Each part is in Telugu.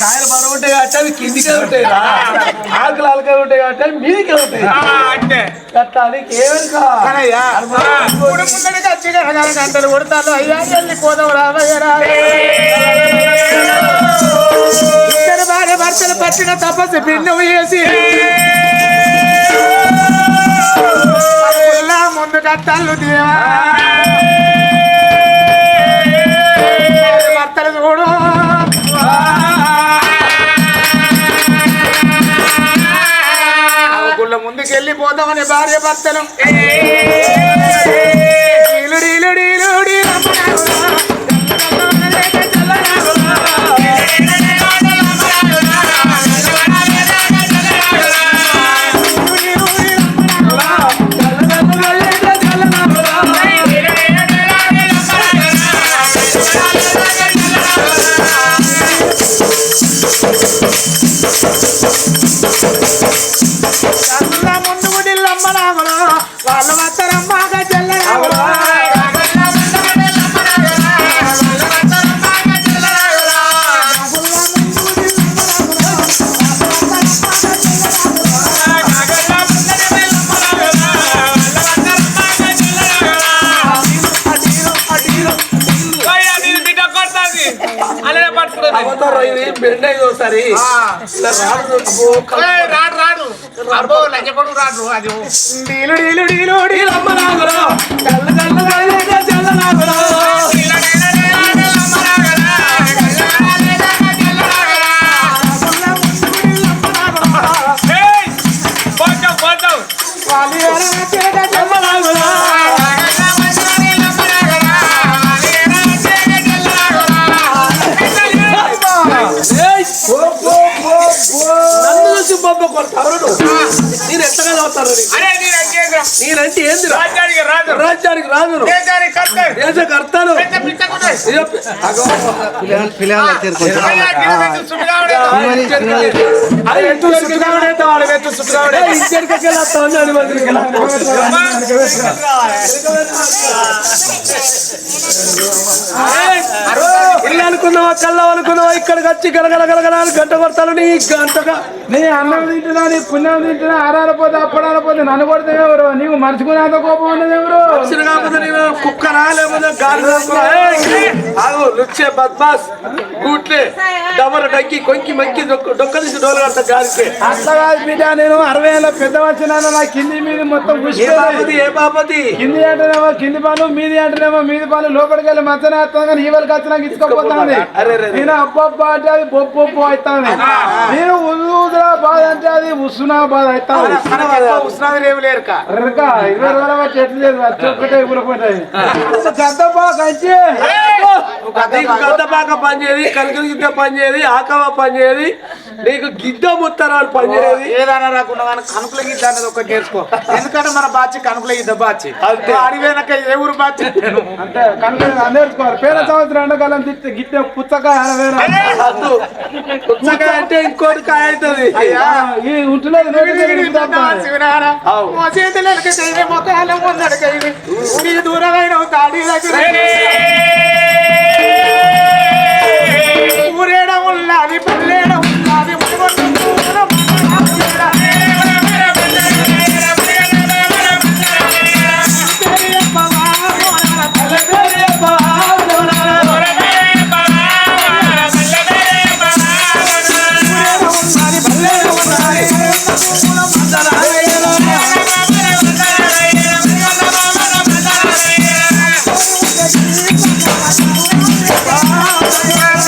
కాయలు బరువు ఉంటాయి కాబట్టి అవి కిందికే ఉంటాయి ఆకులు ఆలకే ఉంటాయి కాబట్టి అవి మీదికే ఉంటాయి గంటలు కొడతాను అయ్యా వెళ్ళి పట్టిన తపస్సు భిన్నం అల్లా దేవా. భర్తలు చూడు. గుళ్ళ ముందుకెళ్ళిపోదామని భార్య భర్తలు. అలానే ఇది బెండ్ అయింది ఒకసారి. రాడు రాడు. అబ్బో లంచపడు రాడు అది డీలు డీలు డీలు డీలమ్మ నాగులు. కళ్ళు కళ్ళు చెల్లనాగులు నన్ను చూసి బొమ్మ కొడతారు నువ్వు. నేను ఎంతగా చదువుతాను నీకు? అరే నీ రాజ్యాంగం నేనంటే ఏంది రా? రాజ్యానికి ఇల్లు అనుకున్నావా కళ్ళ అనుకున్నావా ఇక్కడికి వచ్చి గలగల గలగల గంట కొడతాను నీ గంటగా నీ అన్నం తింటున్నా నీ పుణ్యం తింటున్నా అప్పడాలిపోతే నన్ను కొడితే ఎవరు? నీకు మర్చుకునేంత కోపం ఉన్నది ఎవరు? కాకపోతే నేను కుక్కనా లేకపోతే గాలి కుక్కనా? ఏయ్, ఆగు లుచ్చే బద్మాస్ గూట్లే డబర్ డక్కి కొంకి మంకి డొక్క డొక్క తీసి డోలు కడతా గాలికి. అట్లా కాదు బిడ్డ నేను అరవై ఏళ్ళ పెద్ద వచ్చిన నా కింది మీది మొత్తం ఏ పుష్ప బాపతి ఏ బాపతి? కింది అంటేనేమో కింది పాలు మీది అంటేనేమో మీది పాలు లోపలికి వెళ్ళి మధ్యన వేస్తాను కానీ ఈ వాళ్ళకి వచ్చినాక ఇచ్చుకోపోతుంది. నేను అబ్బబ్బా అంటే అది బొప్పు బొప్పు అవుతాను నేను ఉదురా బాధ అంటే అది ఉసునా బాధ అవుతాను ఉష్ణాది రేవు లేరుక రేరుక ఇరవై రోజుల బట్టి చెట్లు లేదు వచ్చి ఒక్కటే ఊరిపోతాయి గద్ద బాగా కంచి నీకు గద్ద బాగా పనిచేది కలిగిన గిద్ద పనిచేది ఆకవ పనిచేది నీకు గిద్ద ముత్తరాలు పనిచేది ఏదైనా రాకుండా కానీ కనుపుల గీత అనేది ఒకటి నేర్చుకో. ఎందుకంటే మన బాచి కనుపుల గీత బాచి. అంతే. అడిగినాక ఏ ఊరు బాచి? అంటే కనుక నేర్చుకోవాలి. పేద సంవత్సరం ఎండాకాలం తిట్టి గిట్టే పుచ్చకాయ పుచ్చకాయ అంటే ఇంకోటి కాయ అవుతుంది. ఈ ఉంటున్నది అవు. మా చేతులకి చేయని మొక్కలు ముందడకైంది ఊరి దూరమైన ఒక అడవి దగ్గర Thank you.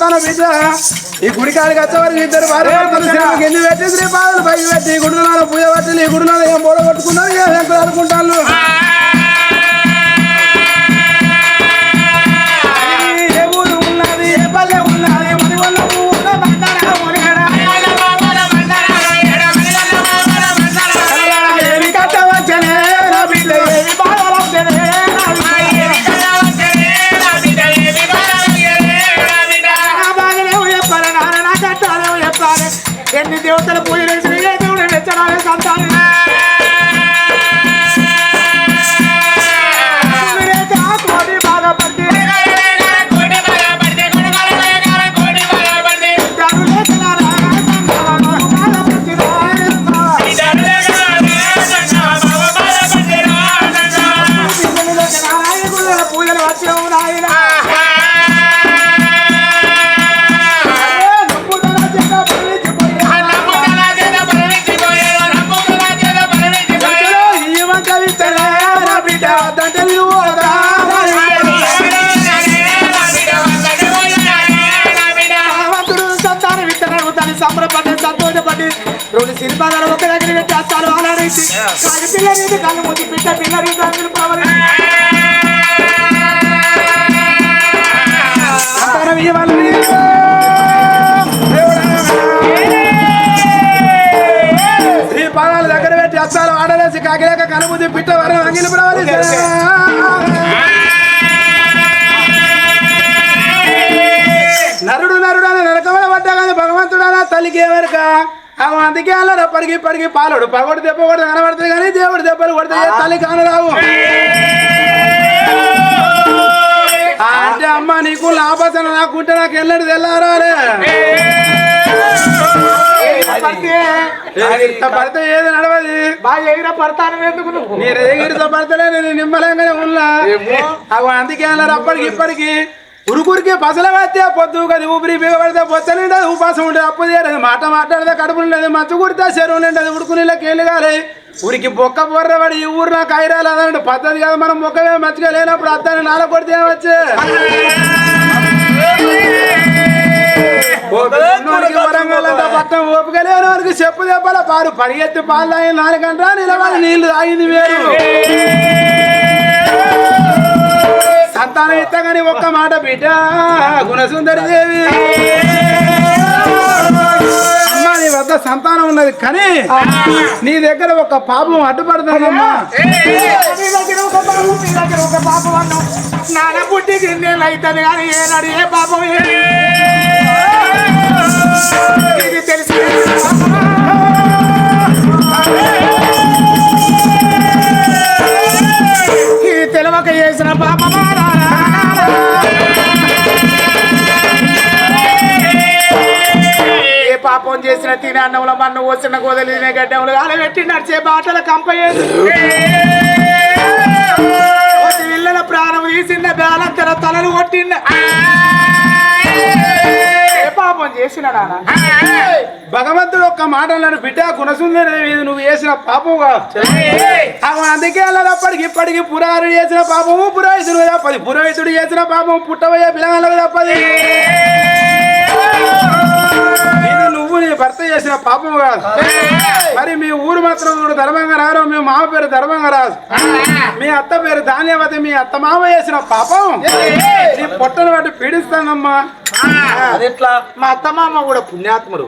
వస్తాన బిడ్డ. ఈ గుడి కాడికి వచ్చేవారు. ఇద్దరు ఎన్ని పెట్టి శ్రీ పాదలు పైకి పెట్టి ఈ గుడిలో పూజ పట్టి ఈ గుడిలో ఏం బోడ కొట్టుకున్నారు? ఏం వెంకలు ఆడలేసి కాకిలేక కనుమూసి పిట్ట వరం అంగిలి ప్రవలి నరుడు నరుడు అని నరకమైన పడ్డా కానీ భగవంతుడానా తల్లికి ఎవరిక? అవి అందుకే అలా పరిగి పరిగి పాలడు. పగడు దెబ్బ కొడితే కనబడుతుంది కానీ దేవుడు దెబ్బలు కొడితే తల్లి కానరావు అంటే అమ్మ నీకు లాభసన నాకుంటే నాకు ఎల్లడి తెల్లారాలే. పడితే ఏది నడవది? బాగా ఎగిర పడతాను ఎందుకు నువ్వు? మీరు ఎగిరితో పడతలే నేను నిమ్మలంగానే ఉన్నా. అవి అందుకే అన్నారు అప్పటికి ఇప్పటికి ఉరుకురికి పసల పడితే పొద్దు కది ఊపిరి బిగబడితే పొత్తలు ఉండదు ఉపాసం ఉండదు. అప్పు చేయలేదు మాట మాట్లాడితే కడుపు ఉండదు మచ్చు కుడితే చెరువు నిండదు ఉడుకునిలో కేళ్ళు కాలే. ఊరికి బొక్క బొర్రబడి ఈ ఊరు నాకు ఐరాలు అదంటే పద్ధతి కాదు. మనం మొక్కమే మంచిగా లేనప్పుడు అద్దాన్ని నాల కొడితే ఏమొచ్చు ఓపిక వరంగల్ అంతా పట్టం. ఓపిక లేని వారికి చెప్పు దెబ్బల పారు పరిగెత్తి పాలు నాలుగంట నిలబడి నీళ్ళు తాగింది వేరు సంతానం ఇత్తగాని ఒక్క మాట బిడ్డ. గుణసుందరి దేవి. అమ్మా నీ వద్ద సంతానం ఉన్నది కానీ నీ దగ్గర ఒక పాపం అడ్డుపడుతుందమ్మా నాన్న పుట్టికి నేను అవుతాను కానీ ఏనాడు ఏ పాపం ఏ- ఇది తెలిసి ఇది తెలవక చేసిన పాపమా ఏ పాపం చేసిన తినే అన్నంలో మన్ను వచ్చిన గోదలిన గడ్డంలో అలబెట్టి నడిచే బాటల కంపయ్యేది ఇళ్ళ ప్రాణం తీసిన బేలంతర తలలు కొట్టిండ పాపం చేసిన భగవంతుడు ఒక్క మాట అన్నాడు బిడ్డ గుణసుందరి ఇది నువ్వు చేసిన పాపం అందుకే అల్లడప్పటికి ఇప్పటికి పురారుడు చేసిన పాపము పురోహితుడు తప్పది. పురోహితుడు చేసిన పాపం పుట్టబోయే పిల్లలకు తప్పది. నువ్వు నీ భర్త చేసిన పాపం కాదు. మరి మీ ఊరు మాత్రం చూడు ధర్మంగా రారు మీ మామ పేరు ధర్మంగా రాదు. మీ అత్త పేరు ధాన్యవతి మీ అత్త మామ చేసిన పాపం. నీ పొట్టను బట్టి పీడిస్తానమ్మా. అది ఎట్లా మా అత్తమామ కూడా పుణ్యాత్ముడు.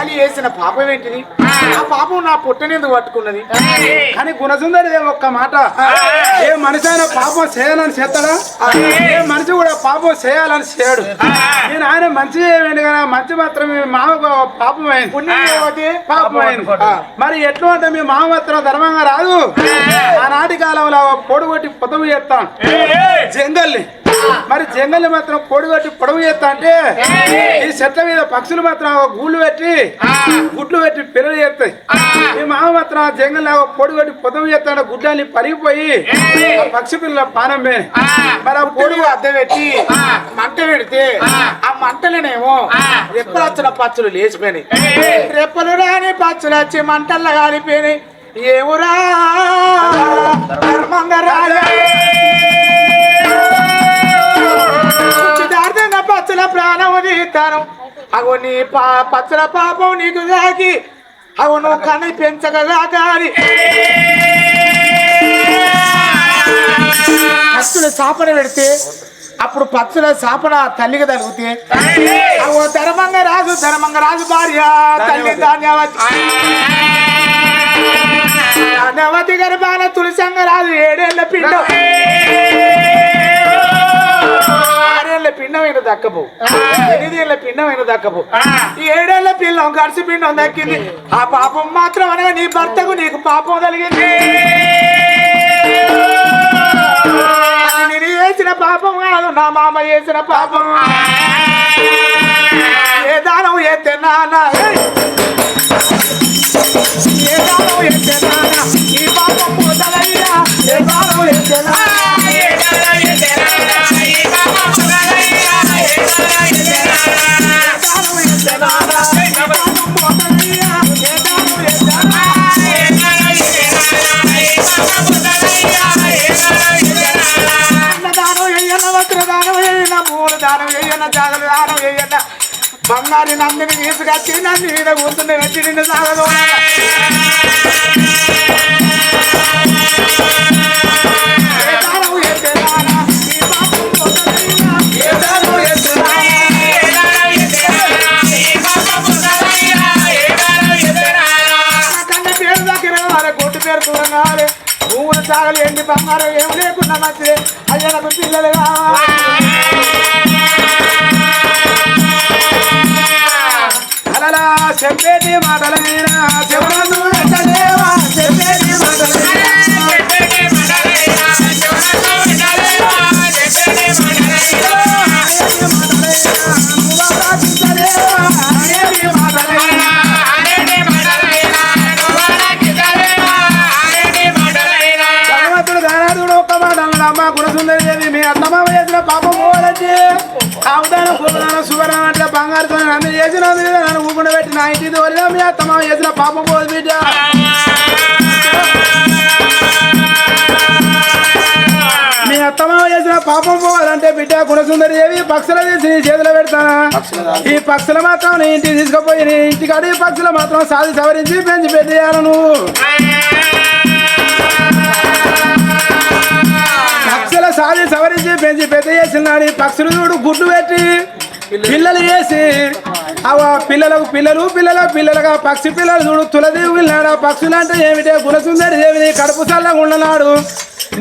అని చేసిన పాపం ఏంటిది? ఆ. పాపం నా పుట్టనేందుకు పట్టుకున్నది? కానీ గుణసుందరి ఒక్క మాట. ఏ మనిషి అయినా పాపం చేయాలని చేస్తాడా? ఏ మనిషి కూడా పాపం చేయాలని చేయడు. నేను ఆయన మంచి చేయమండి కదా మంచి మాత్రం మీ మామకు పాపం అయింది. పుణ్యం పాపం అయింది. మరి ఎట్లా అంటే మీ మామ మాత్రం ధర్మంగా రాదు? ఆనాటి కాలంలో పొడుగొట్టి పొదవు చేస్తాం. జంగల్ని మరి జంగల్ని మాత్రం పొడుగొట్టి పొడవు చేస్తా అంటే ఈ చెట్ల మీద పక్షులు మాత్రం గూళ్ళు పెట్టి గుడ్లు పెట్టి పిల్లలు చేస్తాయి. ఈ మామ మాత్రం ఆ జంగల్ పొడుగొట్టి పొదవు చేస్తాడు గుడ్లని పరిగిపోయి పక్షి పిల్లల పానం పోయినాయి. మరి ఆ పొడుగు అద్దె పెట్టి మంట పెడితే ఆ. మంటలనేమో రెప్పలు వచ్చిన పచ్చులు లేచిపోయినాయి. రెప్పలు రాని పచ్చులు వచ్చి మంటల్లో కాలిపోయినాయి ఏమురా? ధర్మంగరాజా. దారిన ప్రాణము తీస్తాను అగో నీ పా పచ్చల పాపం నీకు దాకి అగో నువ్వు కన్ను పెంచగా కానీ పచ్చుల సాపన పెడితే అప్పుడు పచ్చుల సాపన తల్లికి తగిలితే అగో ధర్మంగ రాజు ధర్మంగ రాజు భార్య తల్లి ధాన్యవతి. ధాన్యవతి గర్భాన తులసంగ రాజు ఏడేళ్ళ పిండం. దక్కబో. ఎనిమిదేళ్ళ పిండమైన దక్కబో. ఈ ఏడేళ్ళ పిల్లం గడిచి పిండం దక్కింది. ఆ పాపం మాత్రం అనగా నీ భర్తకు నీకు పాపం కలిగింది నేను చేసిన పాపం కాదు నా మామ చేసిన పాపం. ఏ దానం ఎత్తే నాన్న! ఏ. దానం ఎత్తే నాన్న? ఈ పాపం పోతలయ్యా ఏ దానం ఎత్తే నాన్న? పేరు దగ్గర వాళ్ళ కొట్టు పేరు దూరం కావాలి భూములు సాగలు ఎండి బంగారం ఏం లేకుండా మంచిది అయ్యనకు పిల్లలు చెప్పేది చెప్పేటి మాటలైనా శివరాజు వెంటనేవా మాటలైనా గుణసుందరి దేవి మీ అత్తమామ చేసిన పాపం పోవాలంటే అవదానం కులదానం సువర్ణం అంటే బంగారుతో నన్ను చేసినందుకు నన్ను ఊకుండా పెట్టి నా ఇంటికి వల్ల మీ అత్తమామ చేసిన పాపం పోదు బిడ్డ. మీ అత్తమామ చేసిన పాపం పోవాలంటే బిడ్డ గుణసుందరి దేవి పక్షుల తీసి నీ చేతిలో పెడతానా? ఈ పక్షులు మాత్రం నీ ఇంటికి తీసుకుపోయి నీ ఇంటికాడ ఈ పక్షులు మాత్రం సాధి సవరించి పెంచి పెట్టేయాలి సాధి సవరించి పెంచి పెద్ద చేసినాడు. పక్షులు చూడు గుడ్డు పెట్టి పిల్లలు వేసి అవ పిల్లలకు పిల్లలు పిల్లల పిల్లలుగా పక్షి పిల్లలు చూడు తులదేవి వెళ్ళాడు పక్షులు అంటే ఏమిటే? గుణసుందరి దేవి నీ కడుపు చల్లగా ఉండనాడు.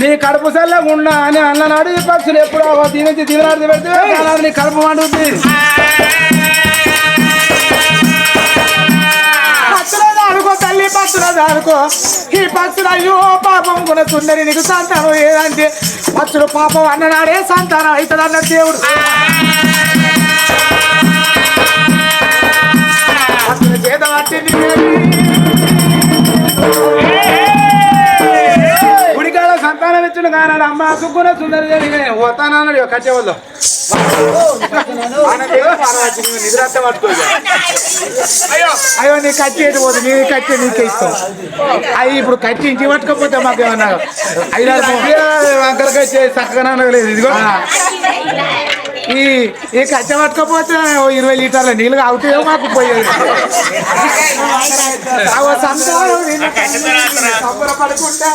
నీ కడుపు చల్లగా ఉండ అని అన్ననాడు ఈ పక్షులు ఎప్పుడు అవో దీనికి దీవనాడు పెడితే నీ కడుపు మండుతుంది దానుకో తల్లి పచ్చుల దానుకో ఈ పక్షులు అయ్యో పాపం కూడా సుందరి నీకు సంతానం ఏదంటే పక్షులు పాపం అన్ననాడే సంతానం అవుతుంది అన్న దేవుడు. పచ్చుల చేత పట్టింది. గుడికాడ ఇచ్చిన కానాడు అమ్మ సుగ్గున సుందరి దేవి పోతానన్నాడు కచ్చే వాళ్ళు అయ్యో నీ కట్టి ఎటు పోతుంది? నీ కట్టి నీకే ఇస్తావు. అవి ఇప్పుడు కట్టి ఇంటి పట్టుకపోతే మాకు ఏమన్నా ఐదారు వంకరకాయ చక్కగా లేదు ఇదిగో. ఈ ఈ కట్టె పట్టుకపోతే ఓ ఇరవై లీటర్ల నీళ్ళు అవుతాయో మాకు పోయేది. సంసారం సంబరపడుకుంటా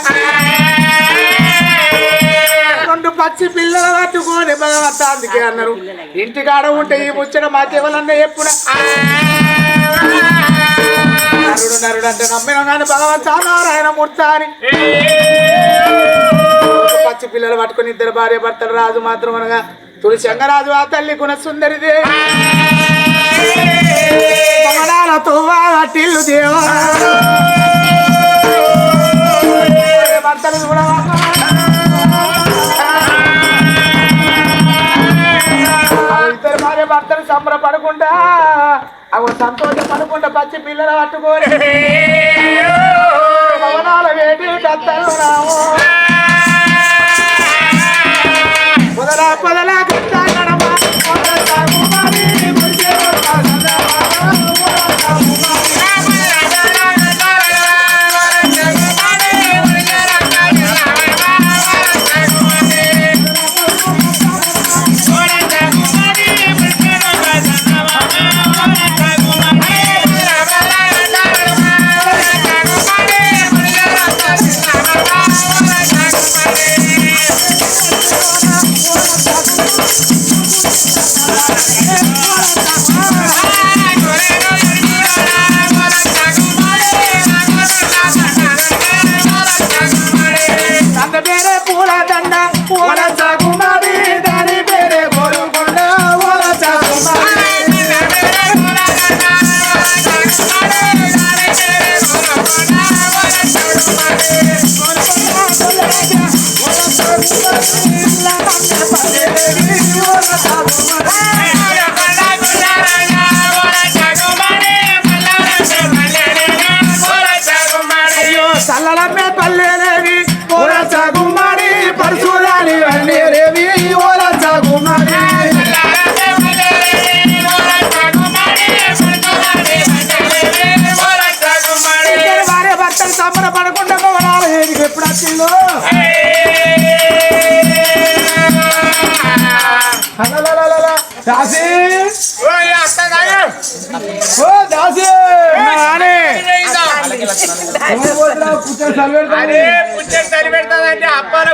రెండు పచ్చి పిల్లలు పట్టుకొని భగవంత అందుకే అన్నారు. ఇంటికాడ ఉంటే ఈ ముచ్చట మాకేవలన్నా ఎప్పుడు నరుడు నరుడు అంటే నమ్మిన కానీ భగవంత నారాయణ మూర్త అని. పచ్చి పిల్లలు పట్టుకొని ఇద్దరు భార్య భర్తలు రాజు మాత్రం అనగా తులసి ఆ తల్లి గుణ సుందరిదే వాటిల్లు దేవా. భర్తలు కూడా ఆ ఇద్దరు భార్య భర్తలు సంబరపడుకుంటా అవి సంతోషపడకుండా పచ్చి పిల్లలు పట్టుకోరే భవనాల వేటి రావు. సల్లలమ్మే పల్లెలేవి. దాసి! ఓ దాసి. కూర్చొని సరిపెడతాదంటే అప్పాల